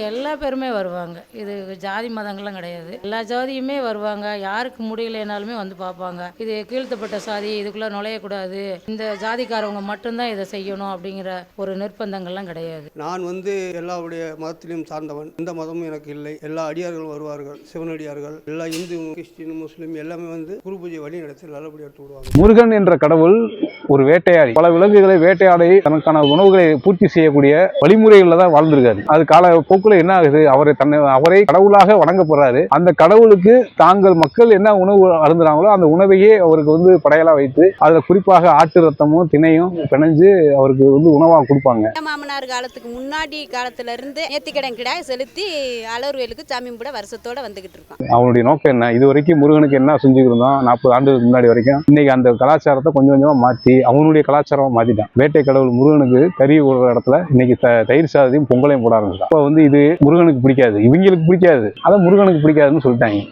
எல்லா பேருமே வருவாங்க. இது ஜாதி மதங்கள்லாம் கிடையாது. எல்லா ஜாதியுமே வருவாங்க. யாருக்கு முடியலைனாலுமே வந்து பார்ப்பாங்க. இது கீழ்த்தப்பட்ட சாதி இதுக்குள்ளே நுழையக்கூடாது. இந்த ஜாதிக்காரவங்க மட்டும்தான் இதை செய்யணும் அப்படிங்கிற ஒரு நிர்பந்தங்கள்லாம் கிடையாது. நான் வந்து எல்லாருடைய மதத்திலும் சார்ந்தவன். எந்த மதமும் எனக்கு இல்லை. எல்லா அடியார்களும் வருவார்கள். சிவனடியார்கள் எல்லா இந்து கிறிஸ்டின் முஸ்லீம் எல்லாமே வந்து குரு பூஜை வழி நடத்தி நல்லபடியாக எடுத்து விடுவாங்க. முருகன் என்ற கடவுள் ஒரு வேட்டையாடி. பல விலங்குகளை வேட்டையாடி தனக்கான உணவுகளை பூர்த்தி செய்யக்கூடிய வழிமுறைகளில் தான் வாழ்ந்திருக்காரு. அது கால போக்குல என்ன ஆகுது அவரை தன்னை அவரை கடவுளாக வணங்கப்படுறாரு அந்த கடவுளுக்கு தாங்கள் மக்கள் என்ன உணவு அருந்துறாங்களோ அந்த உணவையே அவருக்கு வந்து படையலா வைத்து அதுல குறிப்பாக ஆட்டு ரத்தமும் திணையும் பிணைஞ்சு அவருக்கு வந்து உணவா கொடுப்பாங்க. மாமனார் காலத்துக்கு முன்னாடி காலத்துல இருந்து நேர்த்திக்கடன் கிடாய் செலுத்தி அலர்வேலுக்கு சாமி கும்பிட வருஷத்தோட வந்துகிட்டு இருக்கோம். அவனுடைய நோக்கம் என்ன? இது வரைக்கும் முருகனுக்கு என்ன செஞ்சுக்கிருந்தோம் நாற்பது ஆண்டுகளுக்கு முன்னாடி வரைக்கும் இன்னைக்கு அந்த கலாச்சாரத்தை கொஞ்சம் கொஞ்சமா மாற்றி அவனுடைய கலாச்சாரமாக மாத்திட்டான். வேட்டை கடவுள் முருகனுக்கு கறி விடுற இடத்துல இன்னைக்கு த- தயிர் சாதத்தையும் பொங்கலையும் போட ஆரம்பிச்சிட்டான். அப்போ வந்து இது முருகனுக்கு பிடிக்காது இவங்களுக்கு பிடிக்காது. அதை முருகனுக்கு பிடிக்காதுன்னு சொல்லிட்டாங்க.